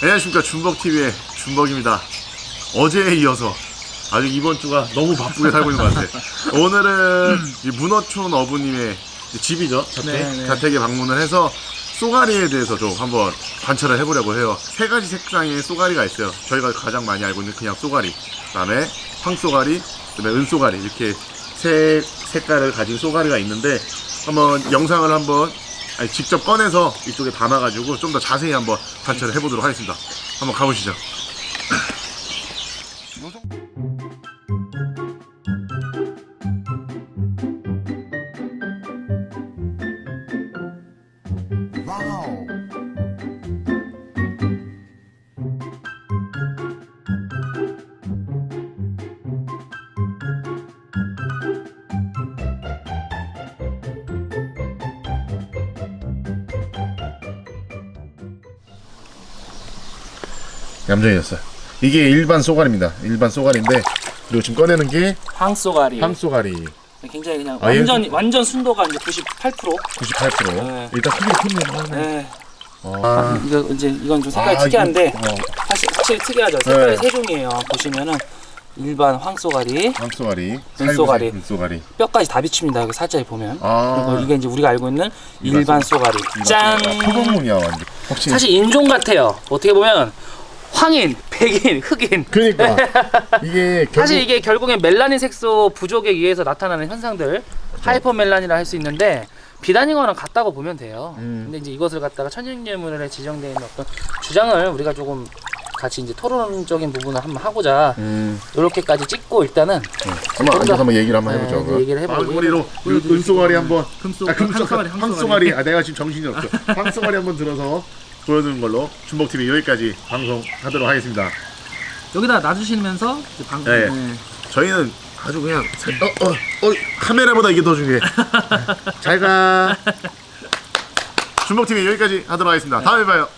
안녕하십니까. 준벅TV의 준벅입니다. 어제에 이어서 아주 이번 주가 너무 바쁘게 살고 있는 것 같아요. 오늘은 이 문어촌 어부님의 집이죠. 자택? 네, 네. 자택에 방문을 해서 쏘가리에 대해서 좀 한번 관찰을 해보려고 해요. 세 가지 색상의 쏘가리가 있어요. 저희가 가장 많이 알고 있는 그냥 쏘가리. 그 다음에 황쏘가리 그 다음에 은쏘가리. 이렇게 세 색깔을 가진 쏘가리가 있는데 한번 영상을 한번 직접 꺼내서 이쪽에 담아가지고 좀 더 자세히 한번 관찰을 해보도록 하겠습니다. 한번 가보시죠. 얌전해졌어요. 이게 일반 쏘가리입니다. 일반 쏘가리인데 그리고 지금 꺼내는 게 황소가리. 황 쏘가리 굉장히 그냥 아, 얘- 완전 완전 순도가 이제 98%. 98%. 네. 일단 크긴 크네요. 네. 아, 이거 이제 이건 좀 색깔이 아, 특이한데 이거- 어, 사실 확실히 특이하죠. 색깔이 네. 세 종이에요. 보시면은 일반 황소가리 황쏘가리, 은쏘가리. 은쏘가리. 뼈까지 다 비칩니다. 여기 살짝이 보면. 아, 그리고 이게 이제 우리가 알고 있는 일반 쏘가리. 짠. 확실히. 사실 인종 같아요. 어떻게 보면 황인, 백인, 흑인. 그러니까 이게 결국 사실 이게 결국엔 멜라닌 색소 부족에 의해서 나타나는 현상들 하이퍼 멜라닌이라 할 수 있는데 비단이거나 같다고 보면 돼요. 음. 근데 이제 이것을 갖다가 천연제물에 지정되어 있는 어떤 주장을 우리가 조금 같이 이제 토론적인 부분을 한번 하고자 음, 이렇게까지 찍고 일단은 한번 앉아서 한번 얘기를 한번 네, 해보죠. 이제 얘기를 해보고 머리로 은쏘가리 한번 금쏘- 아, 금쏘, 황쏘가리, 황쏘가리. 황쏘가리. 아, 내가 지금 정신이 없어. 황쏘가리 한번 들어서 보여주는 걸로 준복 TV 여기까지 방송하도록 하겠습니다. 여기다 놔주시면서 이제 방 네. 네. 저희는 아주 그냥 살- 어, 어, 어, 카메라보다 이게 더 중요해. 잘 가. 준복 TV 여기까지 하도록 하겠습니다. 다음에 봐요.